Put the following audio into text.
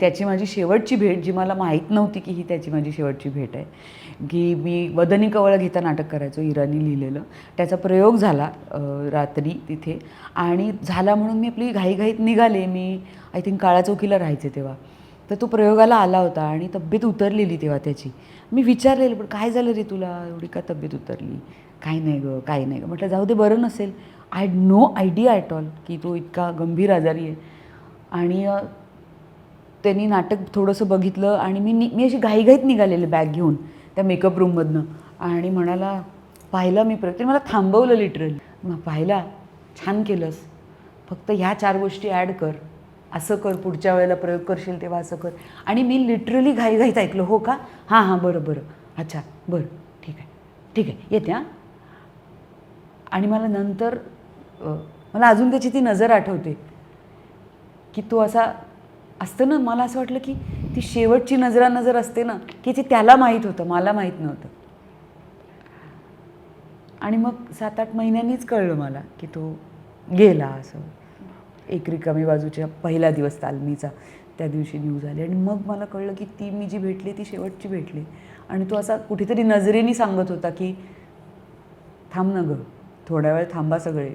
त्याची माझी शेवटची भेट जी मला माहीत नव्हती की ही त्याची माझी शेवटची भेट आहे की मी वदनी कवळ घेता नाटक करायचो इराणी लिहिलेलं. त्याचा प्रयोग झाला रात्री तिथे. आणि झाला म्हणून मी आपली घाईघाईत निघाले. मी आय थिंक काळा चौकीला राहायचे तेव्हा. तर तो प्रयोगाला आला होता आणि तब्येत उतरलेली तेव्हा त्याची. मी विचारलेलं पण काय झालं रे तुला? एवढी का तब्येत उतरली? काय नाही गं काही नाही गं. म्हटलं जाऊ दे बरं नसेल. I no idea at all की तो इतका गंभीर आजारी आहे. आणि त्यांनी नाटक थोडंसं बघितलं आणि मी नि मी अशी घाईघाईत निघालेली बॅग घेऊन त्या मेकअप रूममधनं आणि म्हणाला पाहिलं मी प्रत्येक मला थांबवलं लिटरली मग पाहिला छान केलंस. फक्त ह्या चार गोष्टी ॲड कर. असं कर पुढच्या वेळेला प्रयोग करशील तेव्हा असं कर. आणि मी लिटरली घाईघाईत ऐकलं हो का? हां हां बरं बरं. अच्छा बरं. ठीक आहे. ठीक आहे. येते हां. आणि मला नंतर मला अजून त्याची ती नजर आठवते की तो असा असतं ना मला असं वाटलं की ती शेवटची नजरा नजर असते ना की ते त्याला माहीत होतं मला माहीत नव्हतं. आणि मग सात आठ महिन्यांनीच कळलं मला की तो गेला असं. एक रिकामी बाजूच्या पहिला दिवस तालमीचा त्या दिवशी न्यूज आली. आणि मग मला कळलं की ती मी जी भेटली ती शेवटची भेटली. आणि तो असा कुठेतरी नजरेने सांगत होता की थांब ना गं थोड्या वेळ थांबा सगळे.